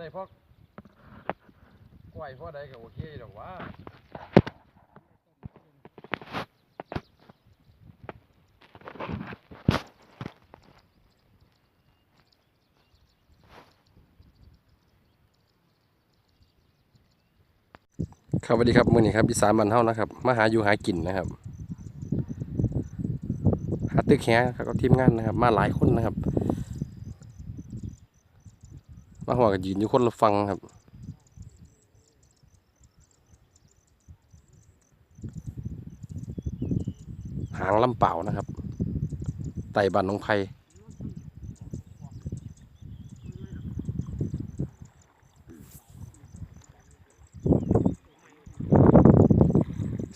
ได้พอกกล้วยพอใดก็โอเคดอกว่า ครับสวัสดีครับมื้อนี้ครับอีสานบ้านเฮานะครับมาหาอยู่หากินนะครับหาตึกแหครับกับทีมงานนะครับ มาหลายคนนะครับ มาหัวกับยืนอยู่คนละฟังครับหางลำเปล่านะครับ ไต่บันน้องไผ่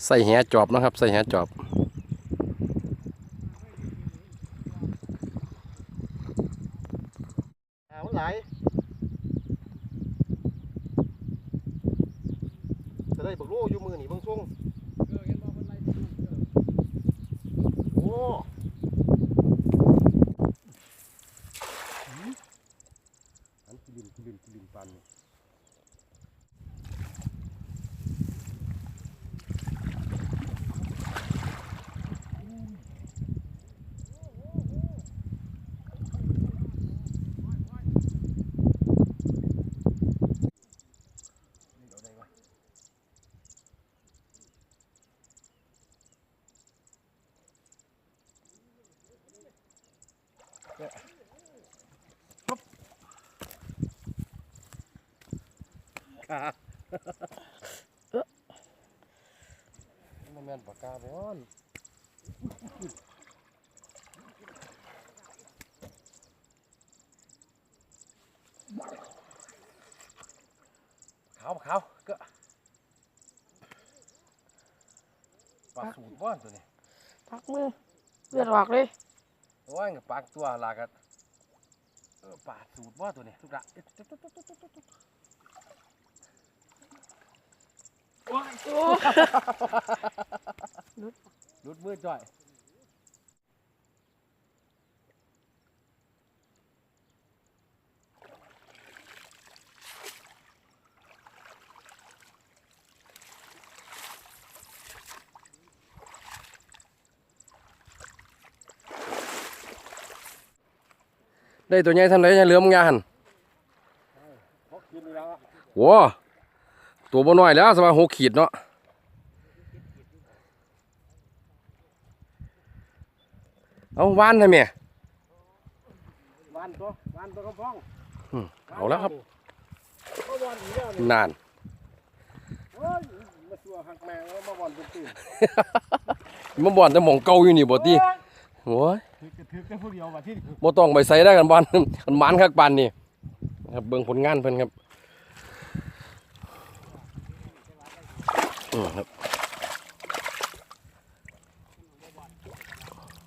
ใส่แหจอบนะครับ ใส่แหจอบ อ่ามันหลายจะได้บักโลอยู่มือนี่เบางช่วงโอ้อันกิลินกิลินกิลินปันนี่ มันแม่นปากกาบอนขาวขาวก็ปากสูดบ้านตัวนี้พักมือเลือดออกเลย ว่าไงปากตัวลากันเออปากสูดบ้านตัวนี้ทุกละเอ๊ะตุ๊ดตุ๊ดตุ๊ดตุ๊ดตุ๊ดตุ๊ดโอ้รุดมือจ่อย ได้ตัวใหญ่ทำไรเหลือมึงยาหันพกกินแล้วว้าตัวบ่น้อยแล้วสมาหกขีดเนาะเอาวานให้แม่วานตัววานตัวกระพ้องอืมเอาแล้วครับมาวานอีกแล้วนี่นานเฮ้ยมาสัวหักแมงแล้วมาวานเป็นตื่นมาบ่อนแต่หมองเก่าอยู่นี่บ่ติโอ้ย ถือกระถือกันผู้เดียวว่าที่บ่ต้องไปใส่ได้กันบ้านมันมันคักปานนี่ครับเบิ่งผลงานเพิ่นครับอืมครับ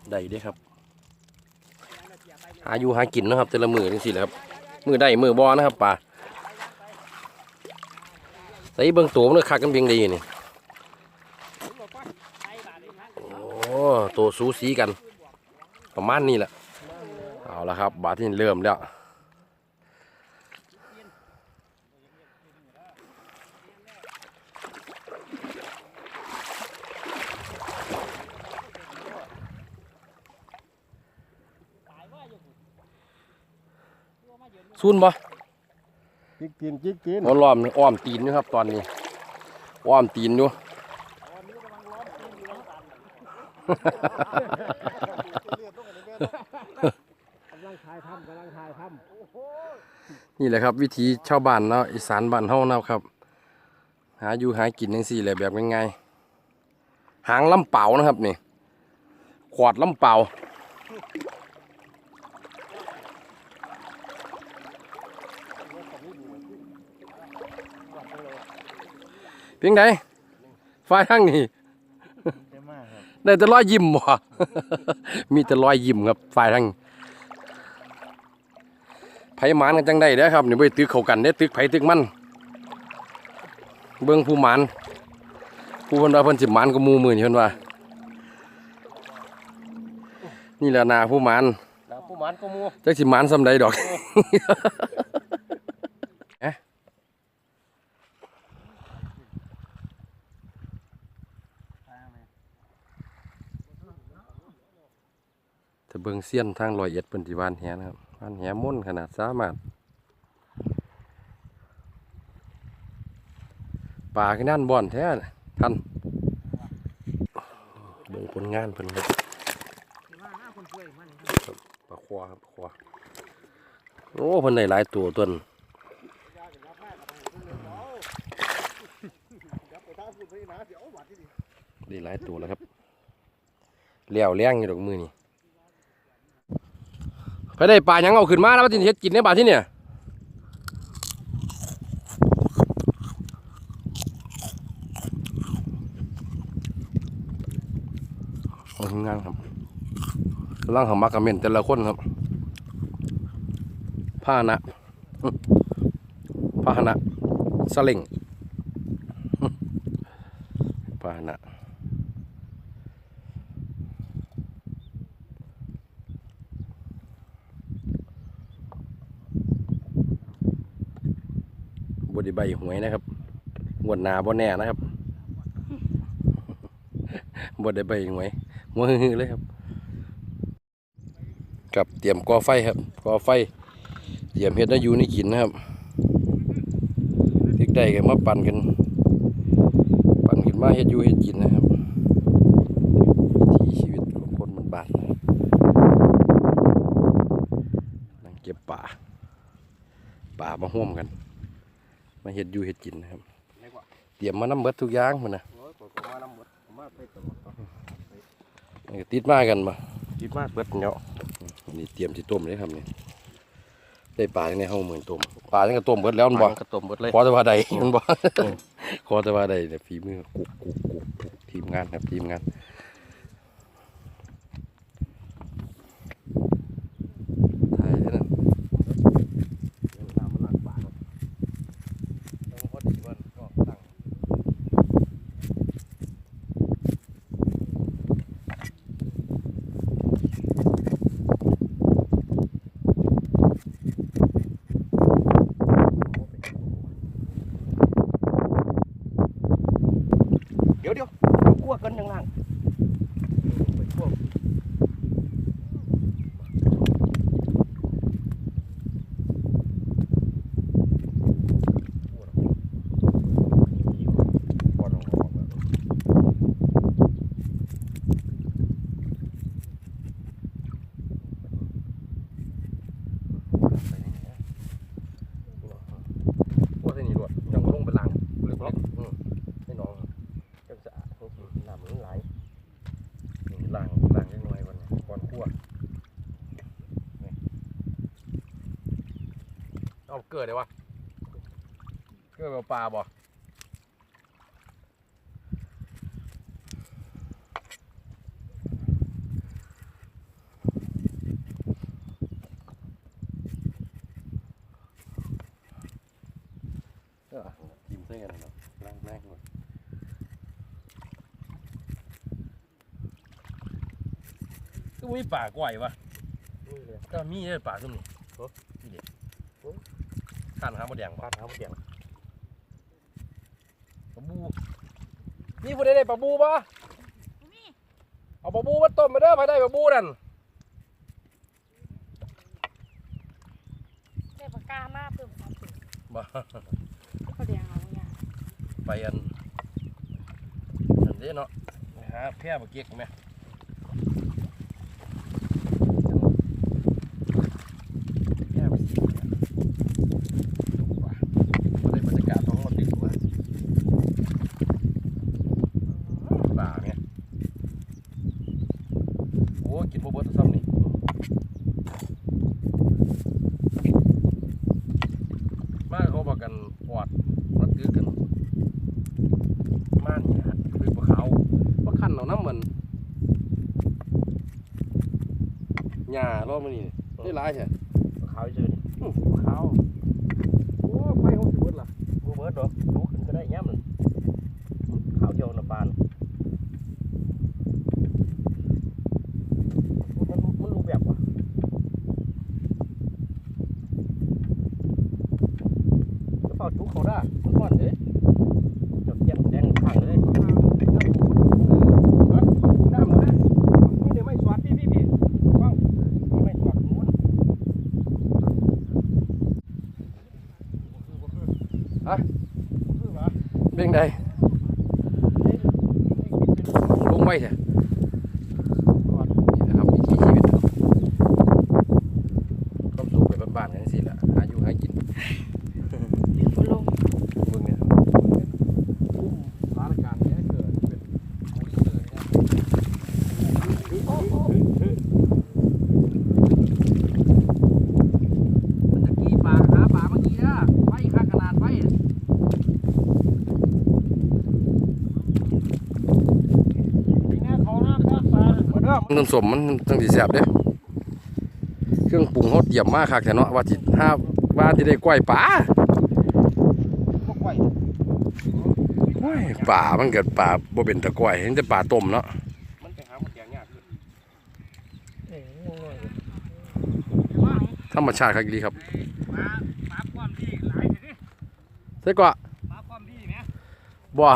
ได้เด้ครับ หาอยู่หากินนะครับ แต่ละมือจังซี่แหละครับ มือได้มือบ่นะครับป่าใส่เบิ่งตัวมันเลยคักกันเพียงดีนี่โอ้ตัวสูสีกัน ประมาณนี้แหละเอาละครับ บาทที่เริ่มแล้วซุนบ่จิกกินจิกกินอ้อมล้อมอ้อมตีนอยู่ครับตอนนี้อ้อมตีนอยู่กำลัง ถ่ายทำกำลังถ่ายทนี่แหละครับ วิธีชาวบ้านเนาะอีสานบ้านเฮานะครับ หาอยู่หากินจังซี่แหละแบบง่ายๆหางลำเปล่านะครับนี่ขวดลำเปล่าเพียงใดฝ่ายทั้งนี้ำได้มากครับได้แต่รอยยิ้มบ่ มีแต่รอยยิ้มครับฝ่ายทั้ง ไผมานกันจังได้เด้ครับนี่ไปตึกเขากันเนี่ยตึกไผตึกมันเบื้องผู้หมานผู้คนว่าเพิ่นสิมานก็มูมือนี่เพิ่นว่า นี่แหละนาผู้หมานนาผู้หมานก็มูจักสิมานสำใดดอกแต่เบื้องเสี้ยนทางลอยเอ็ดเพิ่นสิวานแฮนะครับ วานแหม่นขนาดสามารถปลาขึ้นนั่นบ่อนแท้ท่านเบิ่งผลงานเพิ่นครับปลาควาครับปลาควาโอ้เพิ่นได้หลายตัวต้นยับไปทางคุณไปนะเดี๋ยวนี่ได้หลายตัวแล้วครับเลี้ยวเลี้ยงอยู่ดอกมือนี่ ไปได้ปลาหยังเอาขึ้นมาแล้วมาติเฮ็ดกินในบาดที่เนี่ยเอาทำงานครับกำลังหามักกับเมนแต่ละคนครับ ผ้าหนะผ้าหนะสลิงผ้าหนะ บไดีใบหวยนะครับงวดหนาบ่แน่นะครับบไดีใบหวยหัวฮือๆเลยครับกับเตรียมก่อไฟครับก่อไฟเตรียมเฮ็ดให้อยู่ในี่กินนะครับเด็กได้กันมาปั่นกัน ปั่นขึ้นมาเฮ็ดอยู่เฮ็ดกินนะครับวิถีชีวิตของคนมันบานนะครับนั่งเก็บป่าป่ามาห่วมกัน มาเฮ็ดอยู่เฮ็ดกินนะครับเล็กกว่าเตรียมมาน้ำเบิดทุกอย่างมันนะโอ้ยผมมาลำบดผมมาไปตลอดต่อนี่ก็ติดมากันมาคิดมากเบิดเนาะนี่เตรียมสิต้มเลยครับนี่ได้ปลาในห้องเหมือนต้มปลาจังก็ต้มเบิดแล้วมันบ่กระต้มเบิดเลยขอแต่ว่าใดมันบ่ขอแต่ว่าใดเนี่ยฝีมือกุกกุกกุกกุกทีมงานครับทีมงานถ่ายเท่านั้น น้ำมันหนักปาก ต้องพอดีว่าก็ตั้ง เดี๋ยวเดี๋ยวคั่วกันยังล่างไปคั่ว บ่ต้องออกแบบพวกเส้นนี้ด้วยจังลงไปล้างเล็กๆอืมให้น้องจังสะอาดจริงๆน้ำมันไหลนี่ล้างล้างจังหน่อยก่อนเนี่ยก่อนคั่วนี่ เอาเกิดเลยวะเกิดแบบปลาบ่เออทีมเส้นกันเนาะล้างแม่งหมดก็มีป่ากล้วยวะนี่เลยก็มีเลยป่าซุ่มนี่โอ้นี่เด็ดโอ้ ข้านหาบดแดงปป่ะลาเท้าเดียงปลาบู นี่ผู้ใดได้ปลาบูป่ะเอาปลาบูมาต้มมาเด้อไปได้ปลาบูนั่นได้ปากกามากเพิ่มความสุขบ่เขาเรียงเอาเนี่ยไปอันอันนี้เนาะไปหาแพร่ปลาเก๊กไหมแพร่ปลาสีเนี่ยดูป่ะบ่ได้บรรยากาศท้องมันดีกว่าป่าเนี่ยโอ้กินบ่เบิดซ้ำนี่มาเขาบอกกันปอดนัดคือกัน ม่านนี่ฮะคือปลาขาวปลาคันเอาน้ำมันหญ้ารอบมันนี่ได้หลายใช่ ปลาขาวเจอดิ ปลาขาวโอ้ไปหกสิบเบิดล่ะ บัวเบิดดอกดูขึ้นก็ได้ย่ำมันขาวเดียวนะปานมันมันรู้แบบว่ะ แล้วเฝ้าจุกเขาได้มันก่อนเด้จดแจ้งแจ้งข้างเลย น้ำหมดนะนี่เดี๋ยวไม่สวัสพี่พี่พี่ฟัง เอ คือว่า เบ่งใดลงไว้เถอะ ก่อน นี่นะครับวิถีชีวิตครับความสุขแบบบ้านๆกันสิแหละหาอยู่หากิน บุลง เบิ่งเนี่ย กุ้มร้านการเนี่ยเกิดเป็นของที่เลยนะมันจะกี้ปลาหาปลาเมื่อกี้นะไฟค่าขนาดไฟปีนี้เขาน้ำท่าปลาเหมือ นเดิมมันสมมันตั้งสิแซ่บเด้เครื่องปรุงเฮาเตรียมมาคักแท้เนาะว่าสิหาว่าสิได้ก้อยปลาพวกไก่โอ้ยปลามันเกิดปลาบ่เป็นตะก้อยเห็นแต่ปลาต้มเนาะมันไปหาหมดแกงยากขึ้นเอ้ยงงเลยธรรมชาติคักอีหลีครับปลาปลาความดีหลายทีนี้ใส่กว่าปลาความดีไหมบ่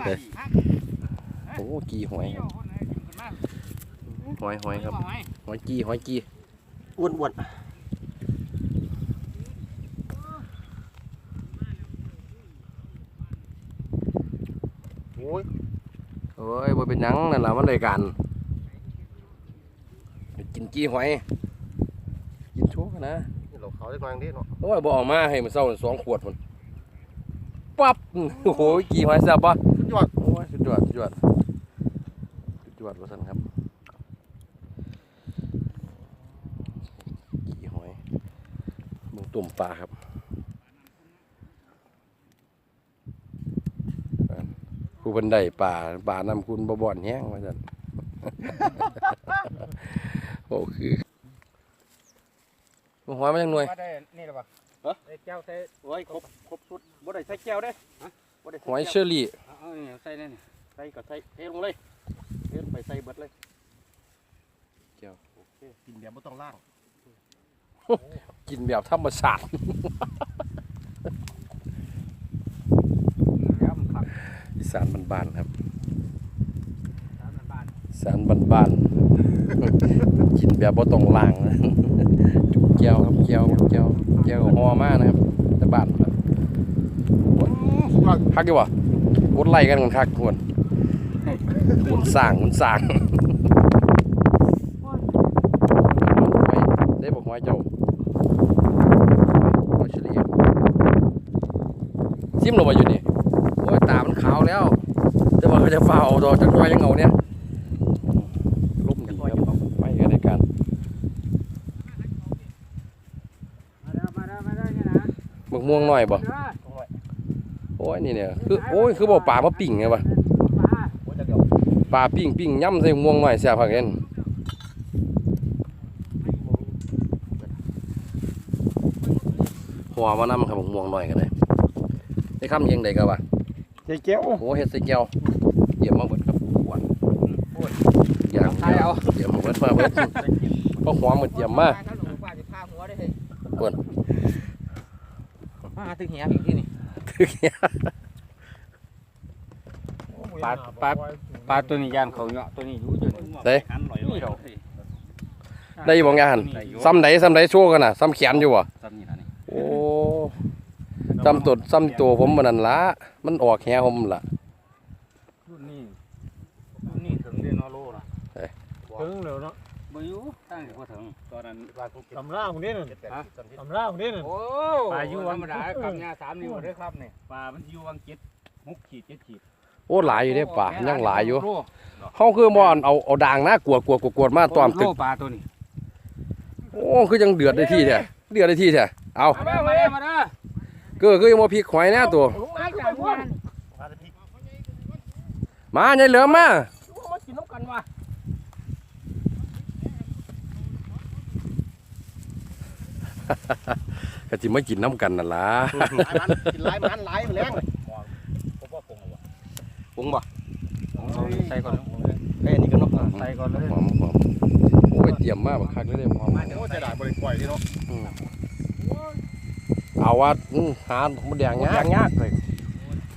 เรากี่ไหมดีมาดีฮะโอ้กี่หอยเที่ยวคนไหนกินคนมากหอยหอยครับหอยหอยกี่หอยกี่อ้วนอ้วนโอ้ยโอ้ยบ่เป็นหยังนั่นล่ะมันรายการกินกี่หอยกินโชว์กันนะนี่เราเขาได้กลางดิเนาะโอ้ยบ่ออกมาให้มันเศร้าสองขวดพุ่นปั๊บโอ้โหกี่หอยแซ่บปะสุด ยอด โอ้ยสุดยอดสุดยอดสุดยอดว่าซั่นครับกี่หอยเบิ่งตุ่มปลาครับผู้เพิ่นได้ปลาปลานำคุณบ่บ่อนแห้งว่าซั่นโอ้คือมันหอยมาจังหน่วยมาได้นี่หรือเปล่าฮะได้แก้วใส่โอ้ยครบครบชุดบ่ได้ใส่แก้วเด้ฮะบ่ได้ หใส่อยแก้วเชอรี่เอาๆนี่ใส่เลยนี่ใส่ก็ใส่เทลงเลยเทลงไปใส่เบิดเลยแก้วโอเคกินแบบบ่ต้องล้างกินแบบธรรมชาติแล้วมันขับอีสานบ้านๆครับสามพันบาทอีสานบ้านๆกินแบบบ่ต้องล้างนะจุกแก้วครับแก้วแก้วแก้วหอมากนะครับแต่บ้าน ครับสุดยอดคักอยู่บ่กดไล่กันกันคักทุกคนมุนสร้างมุนสร้างพ่อนหอยได้บอกหอยเจ้าหอยเฉลี่ยซิมลงมาอยู่นี่โอ้ยตามันขาวแล้วแต่ว่าเขาจะฝ่าเอาดอกจักหน่อยยังเอาเนี่ยลุ่มดีครับไปกันในการมาแล้วมาแล้วมาแล้วนี่นะมึกม่วงหน่อยบ่เด้อโอ้ย นี่เนี่ยคือโอ้ยคือบ่ปลามาปิ่งไงวะปลาโอ้ยจะเดี๋ยวปลาปิ่งปิ่งย่ำใส่ม่วงหน่อยแซ่บพักเห็นหัวมานำครับบักม่วงหน่อยกันเลยได้คำยังไดก็ว่าใส่แก้วโอ้เฮ็ดใส่แก้วเยี่ยมมาเบิดครับหวานอย่างใส่เอาเยี่ยมมาเบิดมาเบิดเพราะหัวมันเยี่ยมมากถ้าหลวงป้าจะพาหัวได้เฮ้ยเพิ่นมาถึงเหียอีกที่นี่ถึกเหี้ย ปลาปลาปลาตัวนี้ย่านเขาเนาะตัวนี้อยู่จนได้หันลอยๆเนาะได้บ่งานซ้ำใดซ้ำใดโชว์กันน่ะซ้ำแขนอยู่บ่ซ้ำนี่ล่ะนี่โอ้ซ้ำตัวซ้ำตัวผมมันนั่นละมันออกแหผมล่ะรุ่นนี้รุ่นนี้ถึงเรียนอโลนะเอ้ยถึงแล้วเนาะบ่อยู่ตั้งแต่พอถึ งตอนนั้นตำราของนี่น่ะฮะตำราของนี่น่ะโอ้ปลาอยู่ธรรมดากับหญ้าสามนิ้วเด้อครับนี่ปลามันอยู่วังเจ็ดหกขีดเจ็ดขีดโอ้หลายอยู่เด้ป่ายังหลายอยู่เฮาคือบ่อนเอาเอาด่างหน้ากวดกวดกวดกวดมาตอมตึกโปลาตัวนี้โอ้คือยังเดือดได้ที่แท้เดือดได้ที่แท้เอามาเด้อมาเด้อมาเด้อก็คือยังบ่พริกหอยแน่ตัว มาจากงานมาใหญ่เหลือมมา มากินน้ำกันว่ะ ก็สิมากินน้ำกันนั่นล่ะกินหลายมันหลายมันแรงผมว่าปรุงว่ะปรุงบ่ใส่ก่อนเอ้ยนี่ก็นกใส่ก่อนเลยหอมหอมโอ้ยเตรียมมาบักคักเลยเด้หอมโอ้จะได้บริกรที่เนาะเอาว่าอื้อหาหมดแดงยากยากเลย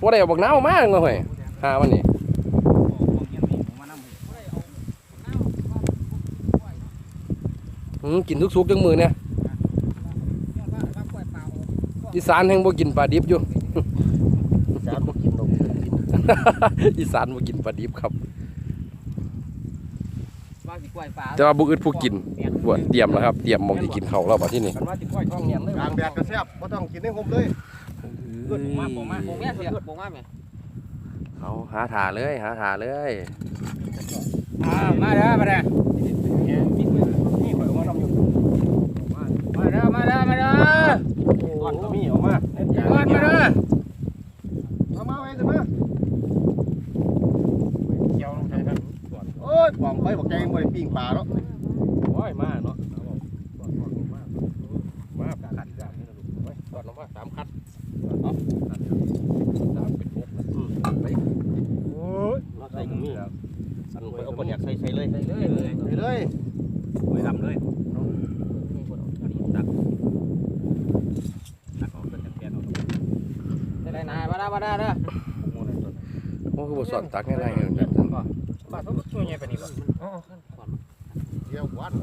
บ่ได้เอาบักนาวมาเลยเฮ้ยหามันนี่อืมกินทุกๆจังมือเนี่ย อีสานแห่งบ่กินปลาดิบอยู่จานบ่กินดอกกินอีสานบ่กินปลาดิบครับ ว่าสิกล้วยฟ้าแต่ว่าบ่อึดผู้กินบวชเตรียมแล้วครับ เตรียมหมองสิกินข้าวแล้วบัดที่นี่กันว่าสิก้อยท้องเนียนเลยกลางแดดก็แซ่บบ่ต้องกินให้ผมเลยเกิดผมมาผมมาปลูกแม่เสียปลูกมาแม่เอาหาถาเลย หาถาเลย อ่ามาเด้อมาเด้อ นี่ข่อยเอามาทำอยู่ มาเด้อมาเด้อมาเด้อ ก่ อนก็มีออกมาก้อนมาเด้อเอามาไว้สิมาเกี่ยวลงใส่กันโอ้ยปองไปบอกแกงบ่ได้ปิ้งปลาเนาะโอ้ยมาเนาะ มาขัดกันนี่นะลูกเว้ย ก่อนมาสามคัด สามเป็นหก โอ้ย มาใส่ก็มีอันไปเอาปลาแดกใส่ใส่เลย ใส่เลยเลย ไปเลย ไปทำเลย ตักได้นายมาได้มาได้เด้อ โอ้คือบ่ สอนตักง่ายๆเลยแบบบ้านเขาช่วยไงปะนี่บ่เดี๋ยววัน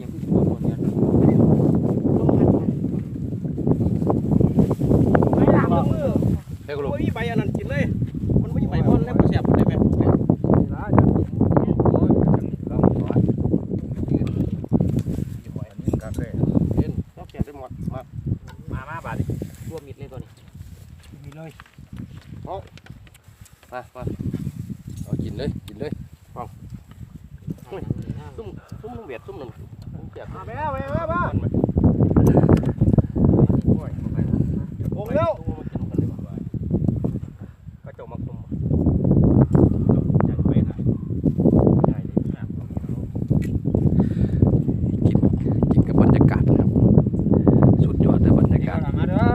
ยังคือปวดหมดเนี่ยไม่ล้างมือเฮ้ยกูลูกโอ้ยใบอันนั้นกินเลยมันไม่ ไป ใบ พ่ พ่ น น แล้ แล้ว ว เสียบได้ไหม กาแฟเย็นต้องแกะได้หมดมา มามาบาดนี่ รวมมิดเลยตัวนี้ มีเลย มามาเอากินเลยกินเลย ซุ่ม ซุ่มน้ำเบียดซุ่มน้ำเบียด มาแม่มาแม่มาโอ้ยแล้ว ก็จมาคุม อยากไปไหนใหญ่เลยนะ กินกินกับบรรยากาศนะครับ สุดยอดเลยบรรยากาศ มาเด้อ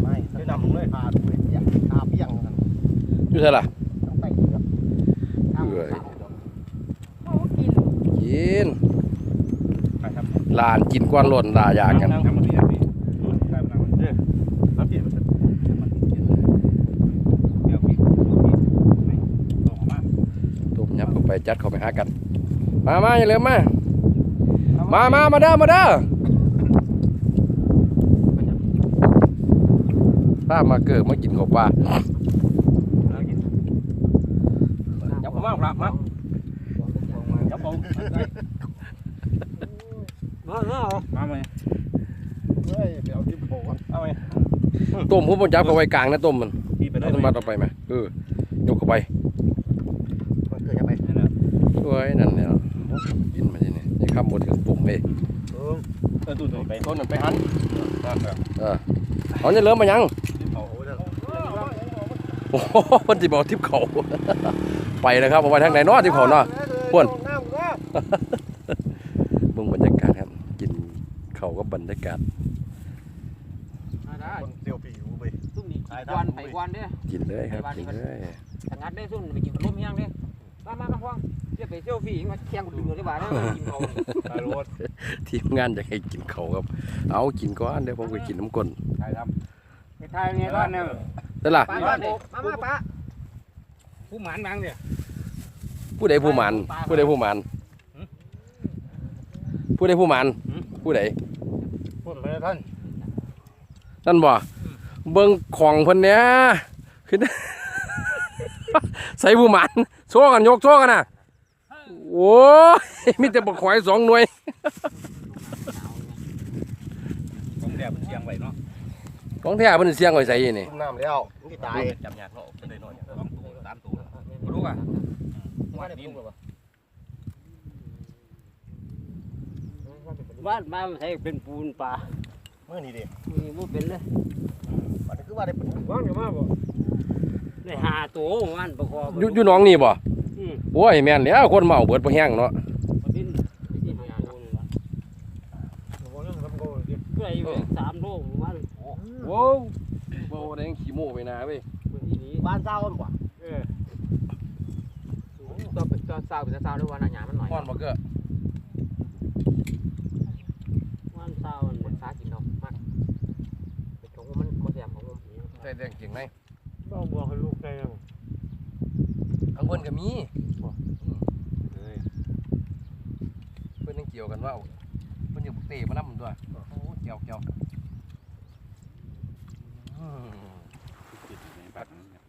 ไม่จะนำเลยพาดูเลยเปียกตาเปียงกัน อยู่ ใช่ล่ะต้องไปเกือบเอ้ยเขากินกินไปครับหลานกินกวนหล่นลายากันนั่งทำมันนี่พี่ได้มานั่งเด้อรับเปลี่ยนมันเดี๋ยวพี่นี่ลงมาตุ่มยับเข้าไปจัดเข้าไปหากัน มามาอย่าลืมมา มามามาเด้อมาเด้อถ้ามาเกิดมากินข้าวปลา ยับผมมาครับมายับผมมามาไหม เฮ้ยเดี๋ยวที่โผล่ก่อน เอาไหม ต้มผมบ่จับเข้าไปกลางนะต้มมันพี่ไปเลเอายสมบัติเอาไปไหมเออยกเข้าไปมันเกิดจะไปโอ้ยนั่นเนี่ยกินมาที่นี่อย่าข้ามบนถึงปุ่มเองเออเออตู้ตัวไปต้นนั่นไปหันนั่นแหละเออเอาเนี่ยเริ่มมายังเอาโอ้โหมันจะบอกทิพเขาไปแล้วครับเอาไปทางไหนเนาะทิพเขาเนาะพ่นน้ำก็เบิ่งบรรยากาศครับกินเขาก็บรรยากาศ มาได้ คนเดียวปีอยู่ไป ซุ่ มนี่วันไผ่วันเด้อกินเลยครับกินเลยถ้างัดได้ซุ่มไปกินลมยังเด้มามาครับพ่อเสียไปเซลฟี่มาแข่งดึงได้บ่าได้กินเขาไปรถทีมงานอยากให้กินเขาครับ เอากินก่อนเดี๋ยวผมไปกินน้ำก้นถ่ายทำไปถ่ายเนี่ยก่อนเนี่ยได้ล่ะป้าบ้านมามาป้าผู้หมานบางเนี่ยผู้ใดผู้หมันผู้ใดผู้หมันผู้ใดผู้หมันผู้ใดพูดเลยท่านนั่นบ่ เบิ่งของเพิ่นเนี้ยขึ้นใส่ผู้หมันโซ่กันยกโซ่กันน่ะโอ้ยมีแต่บักขวายสองหน่วยผมแดดเชียงไว้เนาะของแท้เพิ่นเสียงไว้ใส่นี่จุ่มน้ำแล้วนี่ตายจับยากเนาะเป็นได้น้อยสองตัวสามตัวรู้ป่ะวันนี้บ้านมาใช้เป็นปูนป่าเมื่อนี้ดิมีบ่เป็นเลยมันคือว่าได้เป็นว่างกันมาบ่ได้หาตัวมันประกอบอยู่อยู่หน้องนี่บ่อืมโอ้ยแม่นแล้วคนเมาเบิดบ่แห้งเนาะเป็นที่หาตัวนี่ล่ะโอ้ยทำโก้ดิเพื่ออยู่สามโลมันโว้วโว้แดงขี้โม่ไปนาเว้ยที่นี้บ้านเศร้ากันกว่าเออตัวเป็นตัวสาวเป็นสาวด้วยวันหยามันหน่อยฮ้อนบ่เก้อวันสาวมันสากินดอกมาก งในบ้าบัวให้ลูกได้ยังข้างบนก็มีเอ้ยเพิ่นยังเกี่ยวกันว่าเพิ่นอยู่บุกเตะมานำตัวโอ้เกี่ยวเกี่ยวอืมติดอยู่ในบัตรนั้นเนี่ย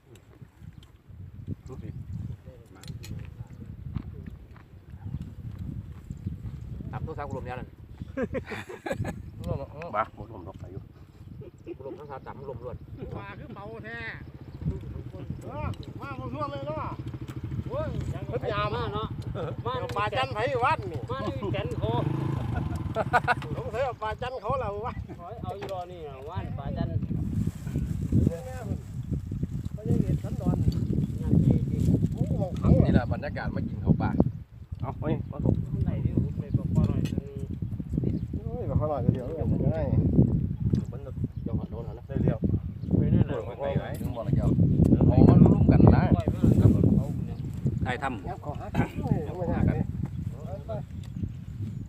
ตับตัวสาวกลุ่มเดียวนั่นบ้าหมดลมดอกไปอยู่ก ลุ่มทั้งสาวตับลมล้วนมาคือเป่าแท้มาบ่ทั่วเลยเนาะโอ้ยยังก็พยายามมาเนาะมาเอาปลาจันไผวัดนี่มาที่แกนโคสงสัยเอาปลาจันเขาแล้ววะเอาอยู่รอนี่ว่านปลาจันไม่ได้เห็นสันดอนงานที่ที่โอ้มองขังนี่แหละบรรยากาศมากิน ไอ้ท งับเขาหากันยังไม่ยากเลย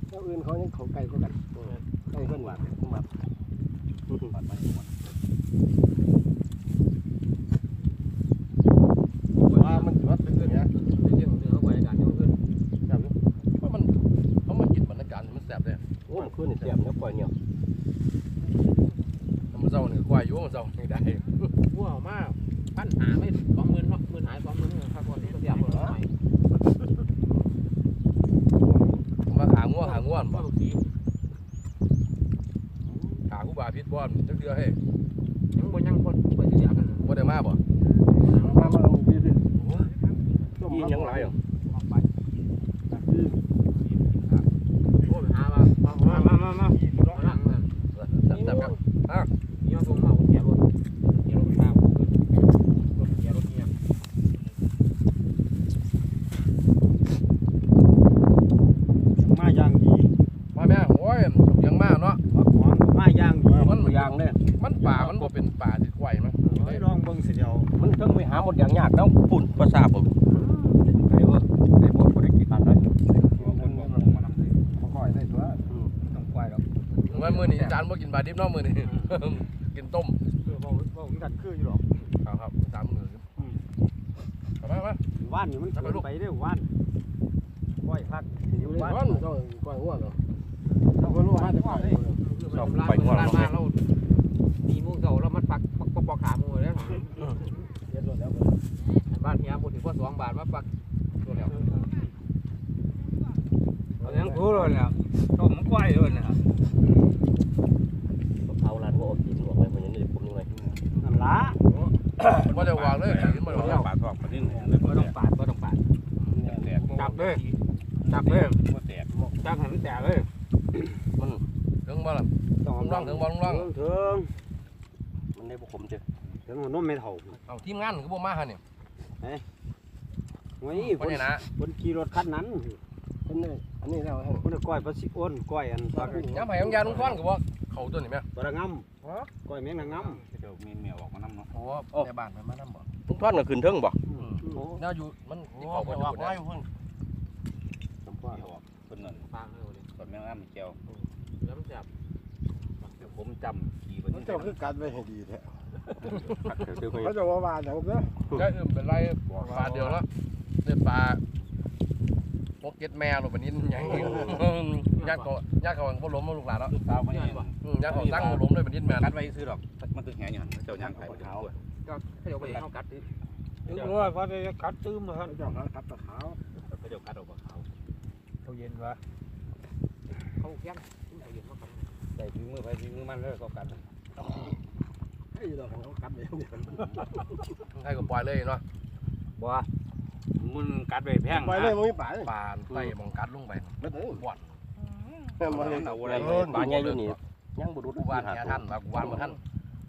เจ้าอื่นเขายังเขาไกลกว่ากันไกลเพิ่นว่าผมว่าำบัตรไปหมด ว่ามันถือว่าเป็นเรื่องเนี้ย เรื่องของเรื่องเขาไปการที่มันขึ้น เพราะมันเขามากินบรรยากาศมันแซ่บเลย โอ้มันขึ้นนี่เสียบเนี่ยปล่อยเนี่ย มันเศร้าเนี่ยควายอยู่มันเศร้าไม่ได้ วัวมากพันหาไม่สองหมื่นเนาะหมื่นหายสองหมื่นค่าคนที่เขาเสียหมดแล้ว มาหางัวหางัว บ่ บ่ บางที หาคู่บาพิษ บอลจักเทื่อให้ยังบ่ยังคนไปเสียกันบ่ได้มาบ่มามาเอาพี่สิอีหยังหลายอะโอ้ไปหามามามามามามาหลังน่ะ แซ่บๆครับ มีมาส่งมาเสียรถเสียรถตามขึ้นรถเสียรถเนี่ย มาอย่างดี มาแม่โอ้ยยังมาเนาะ มาขวางมาอย่างดีมันยางเนี่ย มันป่ามันบ่เป็นป่าที่ควายมั้ง ลองเบิ่งสิเดียว มันต้องไปหาหมดอย่างยากแล้วปุ่นภาษาผม ไอ้ว่าไอ้บ่ได้กินปานใด คนบอกลงมาทำเลย บ่ค่อยได้ตัวต้องควายดอก ว่ามื้อนี้จานบ่กินปลา ดิบเนาะมื้อนี้กินต้มเออบ่บ่กันคืออยู่หรอกครับครับสามมื้อเอามามา ว่านนี่มันไปเด้อว่านควายพักอยู่ว่านต้องควายหัวเนาะถ้าบ่รู้ว่าจะควายชอบไปหัวเรามาเราตีมูเก่าแล้วมันปักปักปักปักขามูเลยเฮ็ดแล้วบ้านเฮียพูดถึงว่าสองบาทมาปักตัวแล้วเอายังกูเลยเนี่ยต้มควายเลยเนี่ยเอาลานบ่กินออกไปเพราะอย่างนี้ผมยังไง นั่นล่ะ บ่ได้วางเลยกินบ่ได้วางปาดทอกปาดดิ้นเลยก็ต้องปาดก็ต้องปาด แตกจับเลย จับเลยก็แตกจับหันแตกเลยถึงบ่ล่ะ ต้องลุงร่องถึงบ่ลุงร่อง ถึงมันได้พวกผมเจอถึงนมไม่เท่าเอาทีมงานคือบ่มาหั่นนี่โอ้ยบ่ได้นะคนขี่รถคันนั้นเป็น อันนี้แล้วคนก้อยปลาสิอ้นก้อยอันปลายามให้ของยาลุงฟ้อนก็บ่เข้าตัวนี่แม่ปลางำก้อยแมงนางงเดี๋ยวมีเมียออกมาน้ำเนาะโอ้ในบ้านมันมานำบ่ทุกท่านก็ขึ้นเทิงบ่ำแนวอยู่มันที่เข้าบ่อยู่เนี่ยสมพรเดี๋ยวออกคนนั้นปางเลยก่อนแม่งอ้ำเจียวแล้วมันจับเดี๋ยวผมจำขี่บนมันนี้เจ้าคือการไว้ให้ดีแท้เดี๋ยวคุยเขาจะว่าว่าอย่างเด้อก็อื่มเป็นไรปลาเดียวเนาะได้ปลา พกเก็ดแม่ลงไปนิดใหญ่ญาติเขาญาติเขาบ่ล้มลูกหลานเนาะเท้าเขาเนี่ยญาติเขาตั้งบ่ล้มด้วยเป็นนิดแม่กัดไว้ซื้อหรอกมันตึกแหงอยู่หันเจ้าย่างไข่บนเท้าก็ให้เราไปเข้ากัดรู้ว่าพอจะกัดตื้มมาฮะเจ้ากัดตะขาวเขาจะกัดออกมาขาวเขาเย็นวะเขาแค้นเขาเย็นเขากัดใส่ฝีมือไปฝีมือมันเลยเขากัดไอ้ดอกเขากัดเองให้ก็ปล่อยเลยเนาะบ่ มันกัดไปแพงไปเลยมึงไปปลาไต่มองกัดลงไปไม่ถึงปวดมาเห็นเอาอะไรปลาใหญ่อยู่นี่ยังบ่รู้กูวานแค่ท่านว่ากูวานบ่ท่าน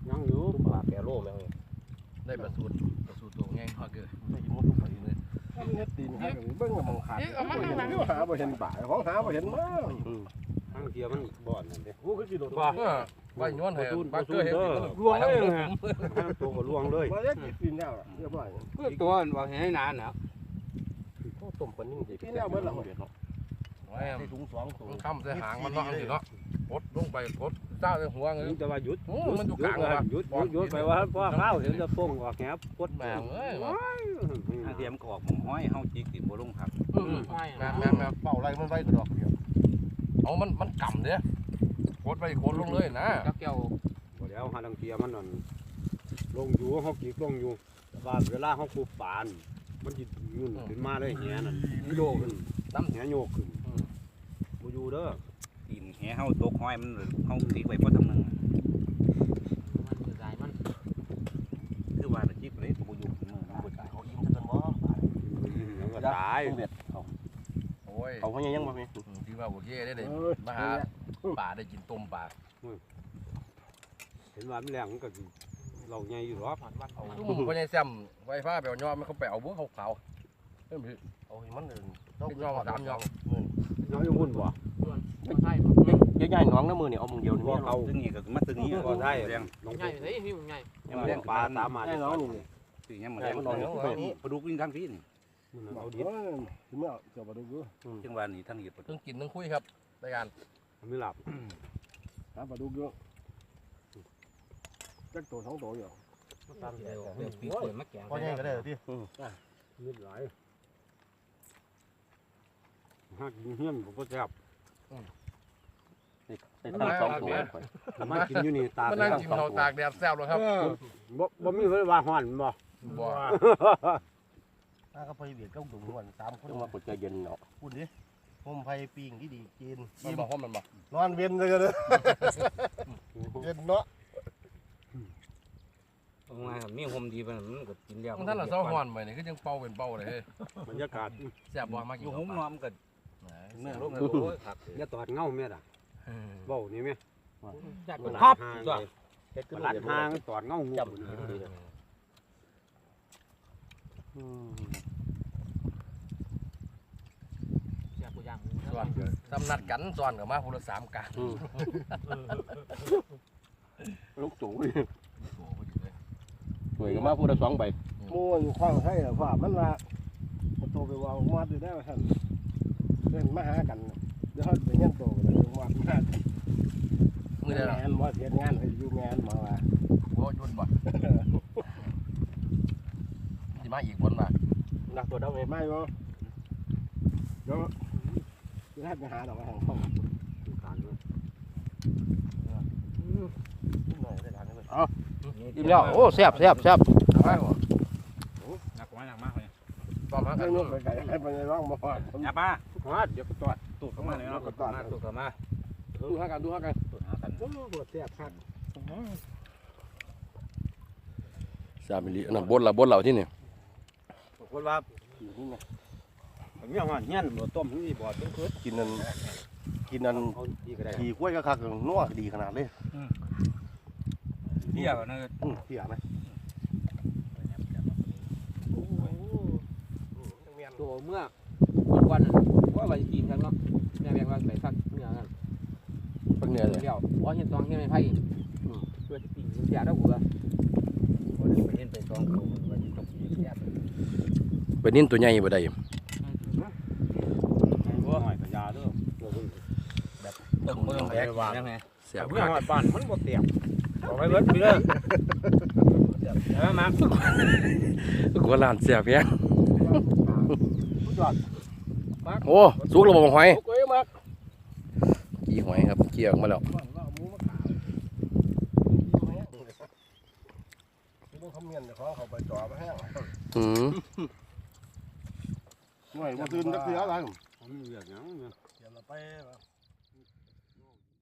ยังอยู่ปลาแกโลแม่งได้ประสูตรประสูตรตัวง่ายพอเกินเฮ็ดตีนครับเบิ่งมองขาดหาบ่เห็นป่าของหาบ่เห็นมาทางเทียมันบ่อนนั่นเด้กูคือสิโดดว่าว่าย้อนให้ปลาเกลือเห็นรวงเลยตัวก็รวงเลยบ่ได้กินปีนแล้วเรียบร้อยตัวว่าให้นานนะ ต้มปลานิ่งสิปีนแล้วเบิดแล้วไว้ได้ถุงสองถุงมันค่ำใส่หางมันเนาะสิเนาะพดลงไปพดเจ้าในหัวเงี้ยมันจะว่าหยุดโอ้มันอยู่กลางหว่ะยุดหยุดหยุดไปว่าพ่อข้าวเห็นจะโป่งออกแงบกดแม่งเอ้ยทางเทียมก็ออกหมองห้อยเฮาจิกติดบ่ลงครับอืมไม่แม่งแม่งแม่งเป่าไรมันไว้กระดอกเดียวเอามันมันกำเนี่ยโคตรไปโคตรลงเลยนะกับเกี่ยวบ่แล้วหาลังเทียมันนั่นลงอยู่เฮากีกลงอยู่ว่าเวลาเฮาคูปาน มันสิยุ่นขึ้นมาเลยแหนั่นโยกขึ้นน้ำแหโยกขึ้นบ่อยู่เด้อตีนแหเฮาตกห้อยมันเฮาติดไว้พอทำนึงมันจะได้มันคือว่าจิกเลยก็บ่อยู่มือมันบ่ตายเขาอิ่มซะกันบ่มันก็ตายเบ็ดเขาโอ้ยเขาพยังยังบ่มีอืมที่ว่าโอเคได้เลยมาหาป่าได้กินต้มป่าเห็นว่ามันแรงมันก็สิ เราใหญ่อยู่หรอกผ่อนวัดเอาซุ่มพ่อใหญ่แซมไว้ฟ้าไปเอายอดมันเขาไปเอาเบื้องขาวๆเอ้ยพี่เอาให้มันเดินเป็นยอดสามยอดน้อยอยู่หุ่นบ่ใช่ใหญ่ๆน้องน้ำมือนี่เอามึงเดียวนี่บ่เอาเอาตึงนี่ก็มาตึงนี้บ่ได้แรงน้องใหญ่เลยพี่มันใหญ่ยังเลี้แรยงงปลาตามมาให้น้องนี่สิยังมาแรงปลาดุกวิ่งทางพี่นี่มันเอาดิถึงไม่เอาเจ้าปลาดุกจังว่านี่ทางเหยียบปลาดุเพิ่กงกินเพิ่งคุยครับรายการมันไม่หลับหาปลาดุกเยอะ จักตัวสองตัวอยู่ตามเดียวเดี๋ยวปีเปิดมาแกงพอใหญ่ก็ได้ที่นิดหลายหากกินเฮี้ยนผมก็แซ่บได้ตั้งสองตัวแต่มากินอยู่นี่ตามานั่งกินเราตากแดดแซ่บแล้วครับบ่บ่มีเวลาฮ้อนบ่บ่ถ้าก็ไปเบียดก็ดุงวันสามคนมาปวดใจเย็นเนาะพูดดิผมไผ่ปิงที่ดีกินมันบ่ห้อมมันบ่นอนเวียนเลยกันเลยเย็นเนาะ เอาไงมีหมดีไปมันก็กินแล้วมันท่านละเศร้าฮ้อนไปนี่ก็ยังเป่าเป็นเป่าเลยเฮ้ยบรรยากาศแซ่บบ่มากิอนยู่ข้าหุ้วมปน้ลาอมก็เนื้เนื้ออลูลูกกเนื้อโอ้ยครับอย่าตอดเงาแม่ด่ะเเว้านี่แม่จากมันครับห่างจ้ะเฮ็ดขึ้นลัดห่างตอดเงางูจำดีอืมจากกูย่างส่วนสำนัดกันส่วนกับมาพูละสามกลางลูกสูงโอ้โหพอดีเลย สวยก็มาพูดละสองใบมูอยู่ข้างไทยเหรอพ่อมันว่าเอาตัวไปวางมาดูได้ไหมท่านเล่นมาหากันเดี๋ยวเขาไปเงี้ยโตกันเลยวัดมามือได้หรองานบ่เสียงานให้อยู่งานมาว่าโอ้ยุ่นบ่สิมาอีกคนบ่หนักตัวเท่าไหร่ไม่บ่เดี๋ยวจะให้ไปหาดอกไม้ของพ่อการเว้ยนิดหน่อยได้ทานได้ไหม อิ่มแล้วโอ้แซ่บแซ่บแซ่บทำไมบ่หนักมากหนักมากเลยตอนมากัให้นนุ่มไปไก่ให้ไปในร่องบ่พอผมอย่าป้าฮอดเดี๋ยวไปตอดตูดเข้ามาเลยเนาะก็ตอดมาตุกมาดูหากันดูหากันตูดหากันโอ้โหเสียบคักสามิลินั่นบนละบนเหล่าที่นี่ปรากฏว่าผมยังว่าเฮี้ยนบ่ต้มนี่บ่ต้มเคิดกินนั่นกินนั่นเอาอีกก็ได้ขี่กล้วยก็คักนัวดีขนาดเลย เบี้ยเนื้ออืมเสียไหมตัวเมื่อวันนั้นว่าไปกินกันเนาะแม่แบ่งว่าไปฟักเนื้อกันเพิ่งเนี่ยเลยเดียวว่าเห็นตองเห็นไม่ไผ่เพื่อจะปิ่งมันเสียแล้วกูละไปเห็นไปสองตัวมันจะตกอยู่แค่เป็นนิ่นตัวใหญ่บ่ได้น้อยก็ยาเด้อตึงเมืองแบกยังไงแซ่บเมื่อคักฮอดบ้านมันบ่เตียบ บอกไปเบิดไปเลยเออมากัวลานแซ่บแฮงยอดโอ้สุกแล้วบ่บังหอยโอ้ยมากกี่หอยครับเกี่ยวออกมาแล้วว่าว่าหมูมาขายต้องทำเมียนเดี๋ยวเขาเขาไปจ่อมาแห้งอืมหน่อยมาตื่นจักเสียอะไรผมเรียกหยังเนี่ยเดี๋ยวเราไป